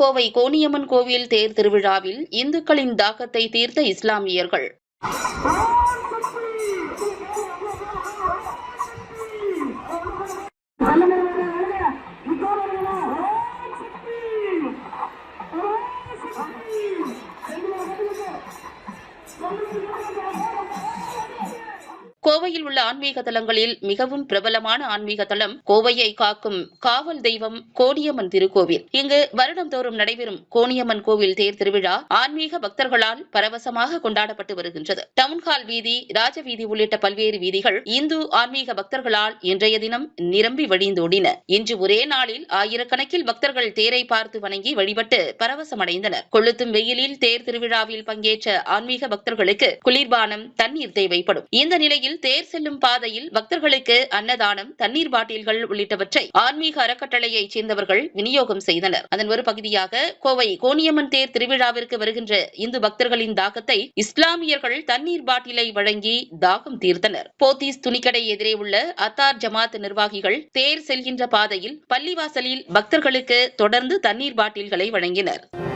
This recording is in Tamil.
கோவை கோனியம்மன் கோவில் தேர் திருவிழாவில் இந்துக்களின் தாக்கத்தை தீர்த்த இஸ்லாமியர்கள். கோவையில் உள்ள ஆன்மீக தலங்களில் மிகவும் பிரபலமான ஆன்மீக தலம் கோவையை காக்கும் காவல் தெய்வம் கோடியம்மன் திருக்கோவில். இங்கு வருடந்தோறும் நடைபெறும் கோணியம்மன் கோவில் தேர் திருவிழா ஆன்மீக பக்தர்களால் பரவசமாக கொண்டாடப்பட்டு வருகின்றது. டவுன்ஹால் வீதி ராஜவீதி உள்ளிட்ட பல்வேறு வீதிகள் இந்து ஆன்மீக பக்தர்களால் இன்றைய தினம் நிரம்பி வழிந்தோடின. இன்று ஒரே நாளில் ஆயிரக்கணக்கில் பக்தர்கள் தேரை பார்த்து வணங்கி வழிபட்டு பரவசமடைந்தனர். கொளுத்தும் வெயிலில் தேர் திருவிழாவில் பங்கேற்ற ஆன்மீக பக்தர்களுக்கு குளிர்பானம் தண்ணீர் தேவைப்படும். இந்த நிலையில் தேர் செல்லும் பாதையில் பக்தர்களுக்கு அன்னதானம் தண்ணீர் பாட்டில்கள் உள்ளிட்டவற்றை ஆன்மீக அறக்கட்டளையைச் சேர்ந்தவர்கள் விநியோகம் செய்தனர். அதன் ஒரு பகுதியாக கோவை கோனியம்மன் தேர் திருவிழாவிற்கு வருகின்ற இந்து பக்தர்களின் தாகத்தை இஸ்லாமியர்கள் தண்ணீர் பாட்டிலை வழங்கி தாகம் தீர்த்தனர். போத்தீஸ் துணிக்கடை எதிரே உள்ள அத்தார் ஜமாத் நிர்வாகிகள் தேர் செல்கின்ற பாதையில் பள்ளிவாசலில் பக்தர்களுக்கு தொடர்ந்து தண்ணீர் பாட்டில்களை வழங்கினர்.